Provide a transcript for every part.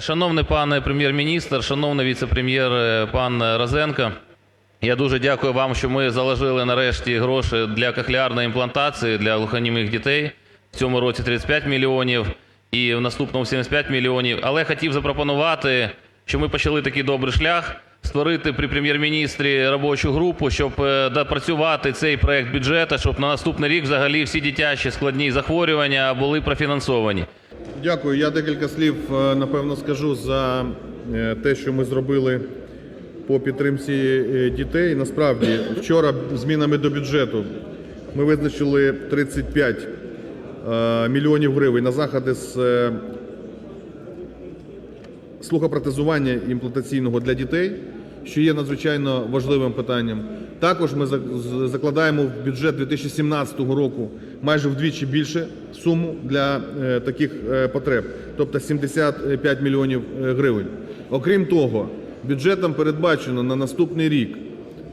Шановний пане Прем'єр-міністр, шановний віце-прем'єр е, пан Розенко, я дуже дякую вам, що ми заложили нарешті гроші для кохлеарної імплантації для глухонімих дітей. В цьому році 35 мільйонів і в наступному 75 мільйонів. Але хотів запропонувати, що ми почали такий добрий шлях створити при Прем'єр-міністрі робочу групу, щоб е, допрацювати цей проект бюджету, щоб на наступний рік взагалі всі дитячі складні захворювання були профінансовані. Дякую. Я декілька слів, е, напевно, скажу за е, те, що ми зробили по підтримці е, дітей. Насправді, вчора змінами до бюджету ми визначили 35 е, мільйонів гривень на заходи з слухопротезування імплантаційного для дітей, що є надзвичайно важливим питанням. Також ми зак- закладаємо в бюджет 2017 року майже вдвічі більше суму для е, таких е, потреб, тобто 75 мільйонів е, гривень. Окрім того, бюджетом передбачено на наступний рік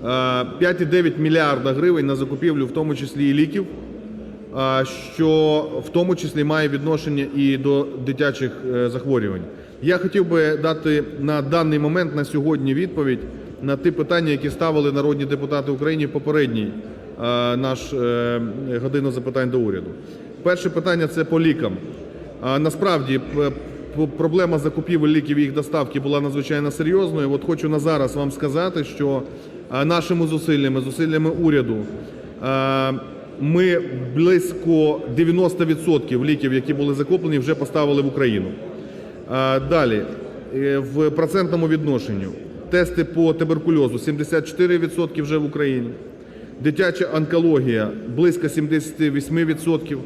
е, 5,9 мільярда гривень на закупівлю, в тому числі і ліків, що в тому числі має відношення і до дитячих е, захворювань. Я хотів би дати на даний момент, на сьогодні відповідь на ті питання, які ставили народні депутати України в попередній е, наш е, годину запитань до уряду. Перше питання це по лікам. Насправді проблема закупівель ліків і їх доставки була надзвичайно серйозною. От хочу на зараз вам сказати, що нашими зусиллями, зусиллями уряду, ми близько 90% ліків, які були закуплені, вже поставили в Україну. Далі, е, в процентному відношенню. Тести по туберкульозу. 74% вже в Україні. Дитяча онкологія. Близько 78%,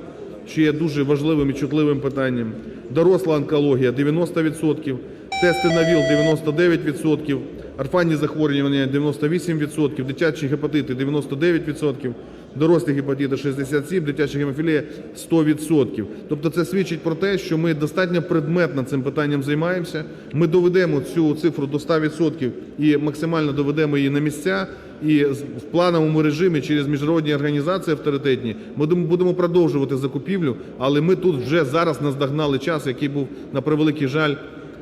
що є дуже важливим і чутливим питанням. Доросла онкологія. 90%, тести на ВІЛ. 99%, орфанні захворювання. 98%, дитячі гепатити. 99%, дорослі гепатити 67%, дитяча гемофілія 100%. Тобто це свідчить про те, що ми достатньо предметно цим питанням займаємося. Ми доведемо цю цифру до 100% і максимально доведемо її на місця. І в плановому режимі через міжнародні організації авторитетні ми будемо- будемо продовжувати закупівлю, але ми тут вже зараз наздогнали час, який був на превеликий жаль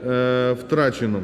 е, втрачено.